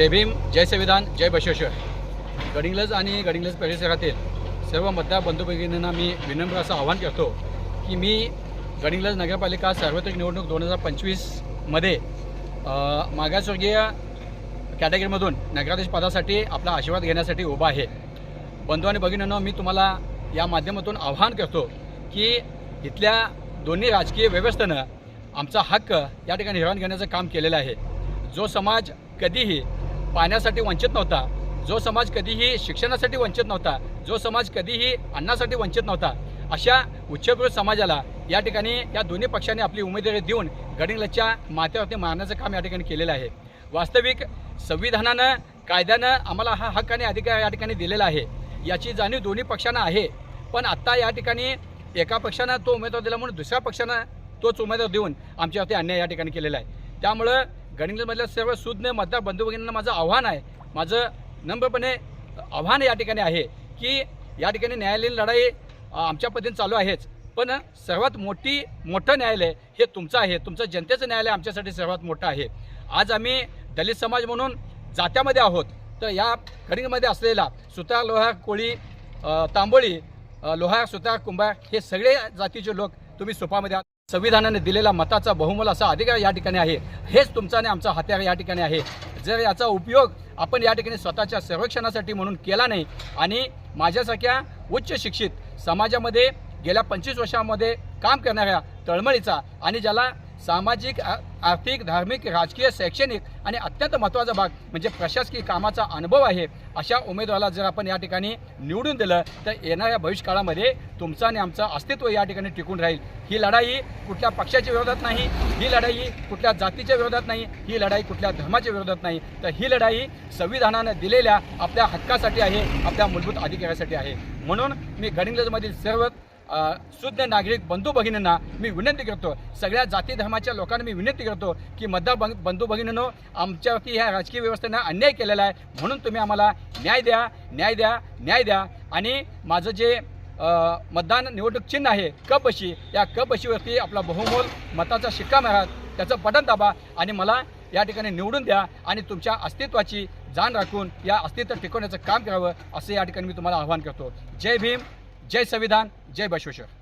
जय भीम जय संविधान जय बशेश्वर गडिंग्लज आणि गडिंग्लज परिसरातील सर्व मतदार बंधू भगिनींना मी विनम्र असं आवाहन करतो की मी गडिंग्लज नगरपालिका सार्वत्रिक निवडणूक दोन हजार पंचवीसमध्ये मागासवर्गीय कॅटेगरीमधून नगराधीश पदासाठी आपला आशीर्वाद घेण्यासाठी उभा आहे. बंधू आणि भगिनींनो मी तुम्हाला या माध्यमातून आवाहन करतो की इथल्या दोन्ही राजकीय व्यवस्थेनं आमचा हक्क या ठिकाणी हिरावून घेण्याचं काम केलेलं आहे. जो समाज कधीही पाण्यासाठी वंचित नव्हता. जो समाज कधीही शिक्षणासाठी वंचित नव्हता जो समाज कधीही अन्नासाठी वंचित नव्हता अशा उच्चपूर समाजाला या ठिकाणी या दोन्ही पक्षांनी आपली उमेदवारी देऊन गडिंगलच्या माथ्यावरती मारण्याचं काम या ठिकाणी केलेलं आहे. वास्तविक संविधानानं कायद्यानं आम्हाला हा हक्क आणि अधिकार या ठिकाणी दिलेला आहे. याची जाणीव दोन्ही पक्षांना आहे. पण आत्ता या ठिकाणी एका पक्षानं तो उमेदवार दिला म्हणून दुसऱ्या पक्षानं तोच उमेदवार देऊन आमच्यावरती अन्याय या ठिकाणी केलेला आहे. त्यामुळं गडिंगलमधल्या सर्व सुज्ञ मतदार बंधू भगिनींना माझं आव्हान आहे. माझं नम्रपणे आव्हान या ठिकाणी आहे की या ठिकाणी न्यायालयीन लढाई आमच्या पद्धतीने चालू आहेच. पण सर्वात मोठी मोठं न्यायालय हे तुमचं आहे. तुमचं जनतेचं न्यायालय आमच्यासाठी सर्वात मोठं आहे. आज आम्ही दलित समाज म्हणून जात्यामध्ये आहोत. तर या गडिंगमध्ये असलेला सुतार लोहार कोळी तांबोळी लोहार सुतार कुंभार हे सगळे जातीचे लोक तुम्ही सुपामध्ये आहात. संविधानाने दिलेला मताचा बहुमल असा अधिकार या ठिकाणी आहे. हेच तुमचा आणि आमचा हत्यार या ठिकाणी आहे. जर याचा उपयोग आपण या ठिकाणी स्वतःच्या संरक्षणासाठी म्हणून केला नाही आणि माझ्यासारख्या उच्च शिक्षित समाजामध्ये गेल्या पंचवीस वर्षामध्ये काम करणाऱ्या तळमळीचा आणि ज्याला सामाजिक आर्थिक धार्मिक राजकीय शैक्षणिक आणि अत्यंत महत्त्वाचा भाग म्हणजे प्रशासकीय कामाचा अनुभव आहे. अशा उमेदवाराला जर आपण या ठिकाणी निवडून दिलं तर येणाऱ्या भविष्यकाळामध्ये तुमचं आणि आमचं अस्तित्व या ठिकाणी टिकून राहील. ही लढाई कुठल्या पक्षाच्या विरोधात नाही ही लढाई कुठल्या जातीच्या विरोधात नाही ही लढाई कुठल्या धर्माच्या विरोधात नाही. तर ही लढाई संविधानानं दिलेल्या आपल्या हक्कासाठी आहे आपल्या मूलभूत अधिकारासाठी आहे. म्हणून मी गडिंग्लजमधील सर्व शुद्ध नागरिक बंधू भगिनींना मी विनंती करतो सगळ्या जाती धर्माच्या लोकांना मी विनंती करतो की मतदार बं बंधू भगिनींनो आमच्यावरती ह्या राजकीय व्यवस्थेनं अन्याय केलेला आहे म्हणून तुम्ही आम्हाला न्याय द्या न्याय द्या न्याय द्या. आणि माझं जे मतदान निवडणूक चिन्ह आहे कपशी या कपशीवरती आपला बहुमोल मताचा शिक्का मारा त्याचं बटन दाबा आणि मला या ठिकाणी निवडून द्या आणि तुमच्या अस्तित्वाची जाण राखून या अस्तित्व टिकवण्याचं काम करावं असं या ठिकाणी मी तुम्हाला आवाहन करतो. जय भीम. जय संविधान जय बसवेश्वर.